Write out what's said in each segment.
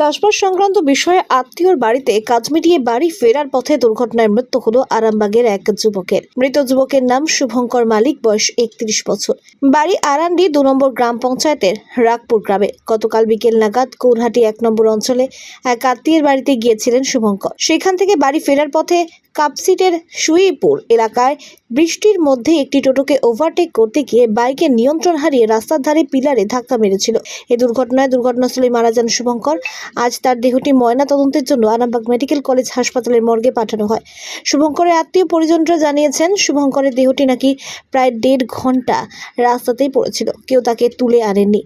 চাষবাস সংক্রান্ত বিষয়ে আত্মীয়র বাড়িতে কাজ মিটিয়ে বাড়ি ফেরার পথে দুর্ঘটনায় মৃত্যু হল আরামবাগের এক যুবকের। মৃত যুবকের নাম শুভঙ্কর মালিক, বয়স একত্রিশ বছর। বাড়ি আরান্ডি দু নম্বর গ্রাম পঞ্চায়েতের রাগপুর গ্রামে। গতকাল বিকেল নাগাদ কৌরহাটি এক নম্বর অঞ্চলে এক আত্মীয়ের বাড়িতে গিয়েছিলেন শুভঙ্কর। সেখান থেকে বাড়ি ফেরার পথে কাপসিটের সুইপুর এলাকায় বৃষ্টির মধ্যে একটি টোটোকে ওভারটেক করতে গিয়ে বাইকের নিয়ন্ত্রণ হারিয়ে রাস্তার ধারে পিলারে ধাক্কা মেরেছিল। এই দুর্ঘটনায় দুর্ঘটনাস্থলে মারা যান শুভঙ্কর। আজ তার দেহটি ময়না তদন্তের জন্য আরামবাগ মেডিকেল কলেজ হাসপাতালের মর্গে পাঠানো হয়। শুভঙ্করের আত্মীয় পরিজনরা জানিয়েছেন শুভঙ্করের দেহটি নাকি প্রায় দেড় ঘণ্টা রাস্তাতেই পড়েছিল। কেউ তাকে তুলে আনেননি।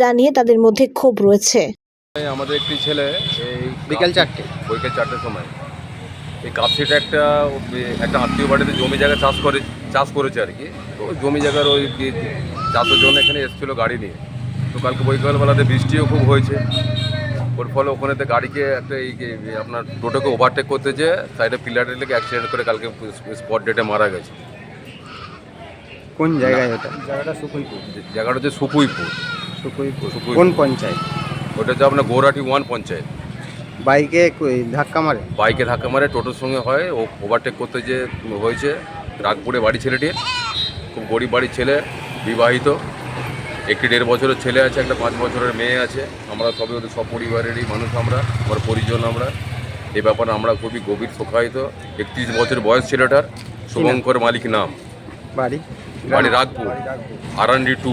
জানিয়ে তাদের মধ্যে ক্ষোভ রয়েছে। আমাদের একটি ছেলে এই বিকেল চারটে। বৈকাল চারটের সময়। এই কাপসিটা একটা একটা আত্মীয় বাড়িতে জমি জায়গা চাষ করে চাষ করেছে আর কি। তো ওই জমি জায়গার ওই চাষের জন্য এখানে এসেছিল গাড়ি নিয়ে। তো কালকে বৈকালবেলাতে বৃষ্টিও খুব হয়েছে। ওর ফলে ওখানেতে গাড়িকে একটা এই আপনার টোটোকে ওভারটেক করতে যে সাইডে পিলারে লেগে অ্যাক্সিডেন্ট করে কালকে স্পট ডেটে মারা গেছে। কোন জায়গায় ওটা? যে জায়গাটা হচ্ছে সুকুইপুর সুকুইপুর সুকুইপুর। কোন পঞ্চায়েত? ওটা হচ্ছে আপনার গৌরাটি ওয়ান পঞ্চায়েত। বাইকে ধাক্কা মারে। বাইকে ধাক্কা মারে টোটোর সঙ্গে হয় ও ওভারটেক করতে যে হয়েছে রাগপুরে বাড়ি ছেলেটির খুব গরিব বাড়ির ছেলে বিবাহিত একটি দেড় বছরের ছেলে আছে একটা পাঁচ বছরের মেয়ে আছে আমরা সবই ওদের সব পরিবারেরই মানুষ আমরা আমার পরিজন আমরা। এই ব্যাপারে আমরা খুবই গভীর শোকায়িত একত্রিশ বছর বয়স ছেলেটার শুভঙ্কর মালিক নাম। বাড়ি? বাড়ি রাগপুর। Arandi two.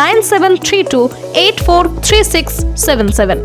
nine seven three two eight four three six seven seven